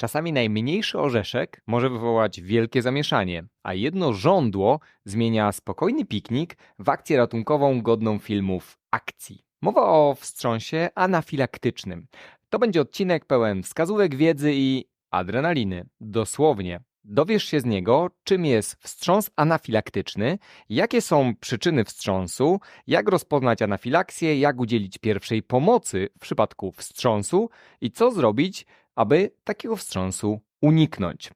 Czasami najmniejszy orzeszek może wywołać wielkie zamieszanie, a jedno żądło zmienia spokojny piknik w akcję ratunkową godną filmów akcji. Mowa o wstrząsie anafilaktycznym. To będzie odcinek pełen wskazówek wiedzy i adrenaliny. Dosłownie. Dowiesz się z niego, czym jest wstrząs anafilaktyczny, jakie są przyczyny wstrząsu, jak rozpoznać anafilaksję, jak udzielić pierwszej pomocy w przypadku wstrząsu i co zrobić, aby takiego wstrząsu uniknąć.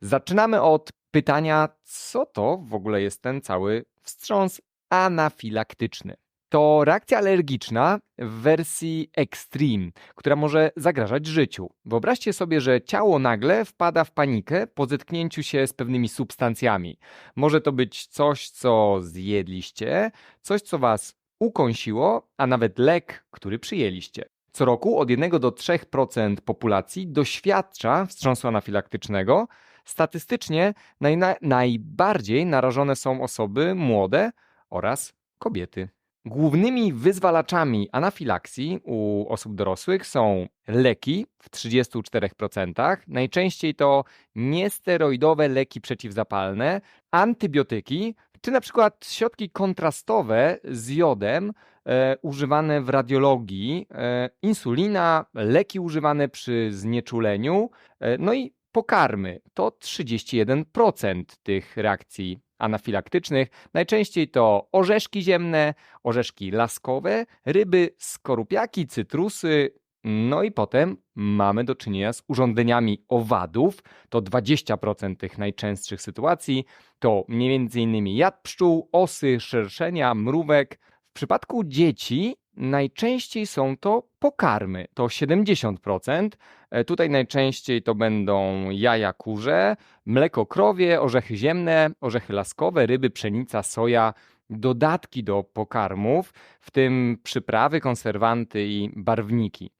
Zaczynamy od pytania, co to w ogóle jest ten cały wstrząs anafilaktyczny. To reakcja alergiczna w wersji extreme, która może zagrażać życiu. Wyobraźcie sobie, że ciało nagle wpada w panikę po zetknięciu się z pewnymi substancjami. Może to być coś, co zjedliście, coś, co was ukąsiło, a nawet lek, który przyjęliście. Co roku od 1 do 3% populacji doświadcza wstrząsu anafilaktycznego. Statystycznie naj, najbardziej narażone są osoby młode oraz kobiety. Głównymi wyzwalaczami anafilaksji u osób dorosłych są leki w 34%, najczęściej to niesteroidowe leki przeciwzapalne, antybiotyki, czy na przykład środki kontrastowe z jodem e, używane w radiologii, e, insulina, leki używane przy znieczuleniu, e, no i pokarmy. To 31% tych reakcji anafilaktycznych. Najczęściej to orzeszki ziemne, orzeszki laskowe, ryby, skorupiaki, cytrusy, no i potem mamy do czynienia z urządzeniami owadów. To 20% tych najczęstszych sytuacji. To m.in. jad pszczół, osy, szerszenia, mrówek. W przypadku dzieci najczęściej są to pokarmy. To 70%. E, tutaj najczęściej to będą jaja kurze, mleko krowie, orzechy ziemne, orzechy laskowe, ryby, pszenica, soja, dodatki do pokarmów, w tym przyprawy, konserwanty i barwniki.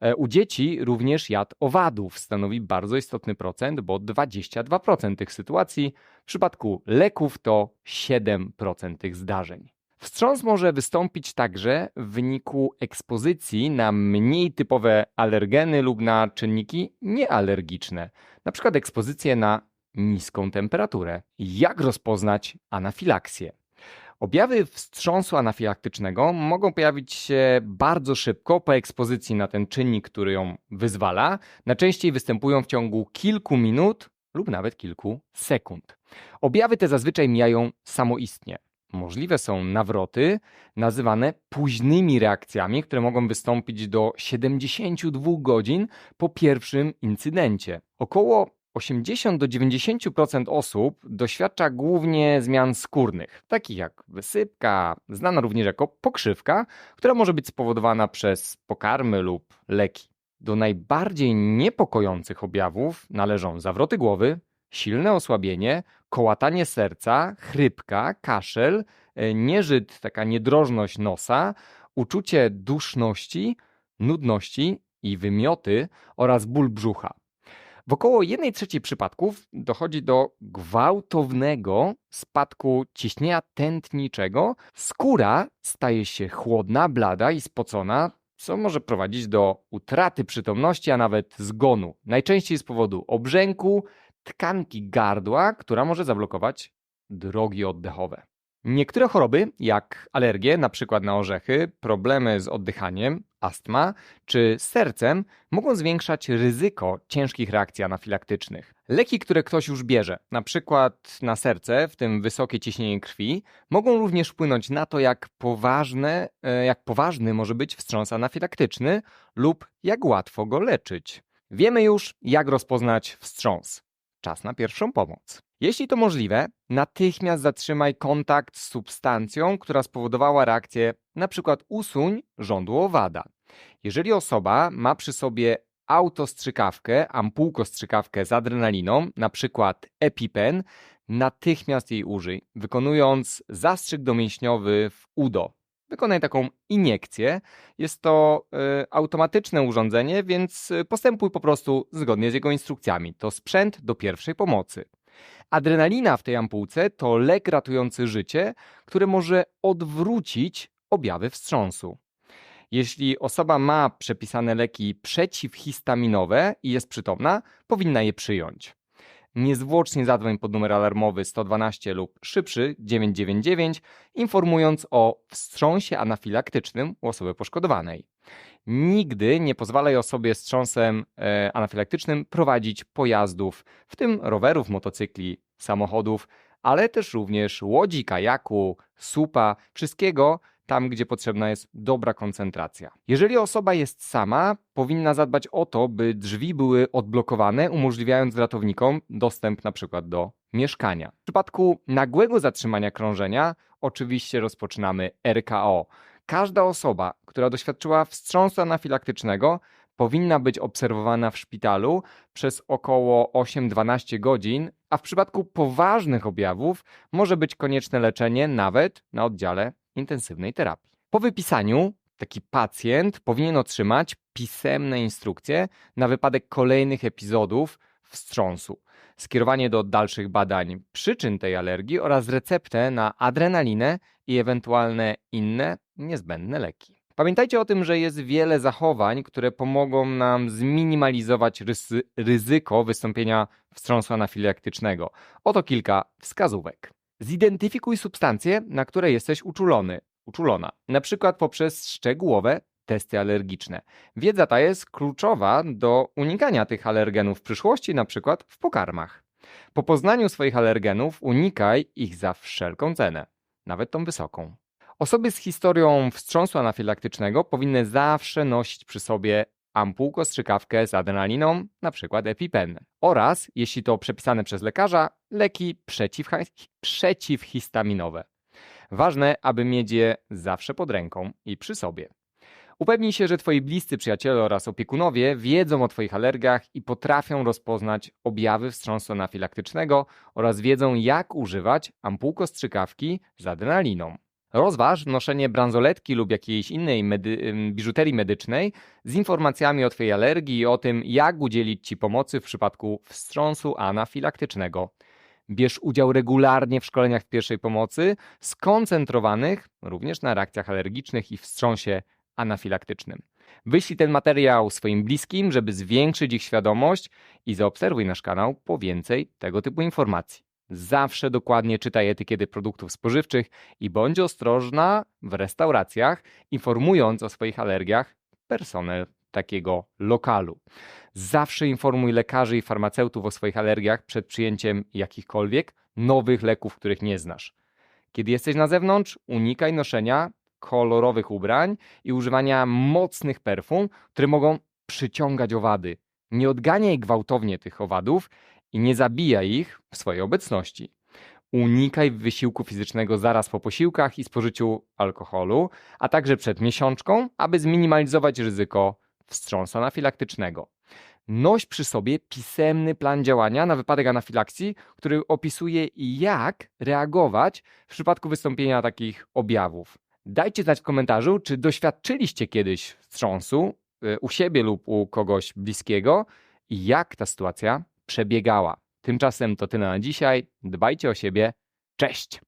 E, u dzieci również jad owadów stanowi bardzo istotny procent, bo 22% tych sytuacji, w przypadku leków to 7% tych zdarzeń. Wstrząs może wystąpić także w wyniku ekspozycji na mniej typowe alergeny lub na czynniki niealergiczne, np. ekspozycję na niską temperaturę. Jak rozpoznać anafilaksję? Objawy wstrząsu anafilaktycznego mogą pojawić się bardzo szybko po ekspozycji na ten czynnik, który ją wyzwala. Najczęściej występują w ciągu kilku minut lub nawet kilku sekund. Objawy te zazwyczaj mijają samoistnie. Możliwe są nawroty nazywane późnymi reakcjami, które mogą wystąpić do 72 godzin po pierwszym incydencie. Około 80 do 90% osób doświadcza głównie zmian skórnych, takich jak wysypka, znana również jako pokrzywka, która może być spowodowana przez pokarmy lub leki. Do najbardziej niepokojących objawów należą zawroty głowy, silne osłabienie, kołatanie serca, chrypka, kaszel, e, nieżyt, taka niedrożność nosa, uczucie duszności, nudności i wymioty oraz ból brzucha. W około 1 trzeciej przypadków dochodzi do gwałtownego spadku ciśnienia tętniczego. Skóra staje się chłodna, blada i spocona, co może prowadzić do utraty przytomności, a nawet zgonu. Najczęściej z powodu obrzęku, tkanki gardła, która może zablokować drogi oddechowe. Niektóre choroby, jak alergie, np. na orzechy, problemy z oddychaniem, astma czy sercem, mogą zwiększać ryzyko ciężkich reakcji anafilaktycznych. Leki, które ktoś już bierze, np. na serce, w tym wysokie ciśnienie krwi, mogą również wpłynąć na to, jak, poważne, e, jak poważny może być wstrząs anafilaktyczny lub jak łatwo go leczyć. Wiemy już, jak rozpoznać wstrząs. Czas na pierwszą pomoc. Jeśli to możliwe, natychmiast zatrzymaj kontakt z substancją, która spowodowała reakcję, np. usuń żądło owada. Jeżeli osoba ma przy sobie autostrzykawkę, ampułkostrzykawkę z adrenaliną, np. EpiPen, natychmiast jej użyj, wykonując zastrzyk domięśniowy w udo. Wykonaj taką iniekcję. Jest to y, automatyczne urządzenie, więc postępuj po prostu zgodnie z jego instrukcjami. To sprzęt do pierwszej pomocy. Adrenalina w tej ampułce to lek ratujący życie, który może odwrócić objawy wstrząsu. Jeśli osoba ma przepisane leki przeciwhistaminowe i jest przytomna, powinna je przyjąć. Niezwłocznie zadzwoń pod numer alarmowy 112 lub szybszy 999, informując o wstrząsie anafilaktycznym u osoby poszkodowanej. Nigdy nie pozwalaj osobie z wstrząsem e, anafilaktycznym prowadzić pojazdów, w tym rowerów, motocykli, samochodów, ale też również łodzi, kajaku, supa, wszystkiego tam, gdzie potrzebna jest dobra koncentracja. Jeżeli osoba jest sama, powinna zadbać o to, by drzwi były odblokowane, umożliwiając ratownikom dostęp na przykład do mieszkania. W przypadku nagłego zatrzymania krążenia, oczywiście rozpoczynamy RKO. Każda osoba, która doświadczyła wstrząsu anafilaktycznego, powinna być obserwowana w szpitalu przez około 8-12 godzin, a w przypadku poważnych objawów może być konieczne leczenie nawet na oddziale intensywnej terapii. Po wypisaniu taki pacjent powinien otrzymać pisemne instrukcje na wypadek kolejnych epizodów wstrząsu, skierowanie do dalszych badań przyczyn tej alergii oraz receptę na adrenalinę i ewentualne inne niezbędne leki. Pamiętajcie o tym, że jest wiele zachowań, które pomogą nam zminimalizować ryzyko wystąpienia wstrząsu anafilaktycznego. Oto kilka wskazówek. Zidentyfikuj substancje, na które jesteś uczulony, uczulona, na przykład poprzez szczegółowe testy alergiczne. Wiedza ta jest kluczowa do unikania tych alergenów w przyszłości, na przykład w pokarmach. Po poznaniu swoich alergenów unikaj ich za wszelką cenę, nawet tą wysoką. Osoby z historią wstrząsu anafilaktycznego powinny zawsze nosić przy sobie ampułko strzykawkę z adrenaliną, np. EpiPen. Oraz, jeśli to przepisane przez lekarza, leki przeciwhistaminowe. Ważne, aby mieć je zawsze pod ręką i przy sobie. Upewnij się, że Twoi bliscy przyjaciele oraz opiekunowie wiedzą o Twoich alergiach i potrafią rozpoznać objawy wstrząsu anafilaktycznego oraz wiedzą, jak używać ampułko strzykawki z adrenaliną. Rozważ noszenie bransoletki lub jakiejś innej medy biżuterii medycznej z informacjami o Twojej alergii i o tym, jak udzielić Ci pomocy w przypadku wstrząsu anafilaktycznego. Bierz udział regularnie w szkoleniach pierwszej pomocy, skoncentrowanych również na reakcjach alergicznych i wstrząsie anafilaktycznym. Wyślij ten materiał swoim bliskim, żeby zwiększyć ich świadomość i zaobserwuj nasz kanał po więcej tego typu informacji. Zawsze dokładnie czytaj etykiety produktów spożywczych i bądź ostrożna w restauracjach, informując o swoich alergiach personel takiego lokalu. Zawsze informuj lekarzy i farmaceutów o swoich alergiach przed przyjęciem jakichkolwiek nowych leków, których nie znasz. Kiedy jesteś na zewnątrz, unikaj noszenia kolorowych ubrań i używania mocnych perfum, które mogą przyciągać owady. Nie odganiaj gwałtownie tych owadów i nie zabijaj ich w swojej obecności. Unikaj wysiłku fizycznego zaraz po posiłkach i spożyciu alkoholu, a także przed miesiączką, aby zminimalizować ryzyko wstrząsu anafilaktycznego. Noś przy sobie pisemny plan działania na wypadek anafilakcji, który opisuje jak reagować w przypadku wystąpienia takich objawów. Dajcie znać w komentarzu, czy doświadczyliście kiedyś wstrząsu y, u siebie lub u kogoś bliskiego i jak ta sytuacja przebiegała. Tymczasem to tyle na dzisiaj. Dbajcie o siebie. Cześć!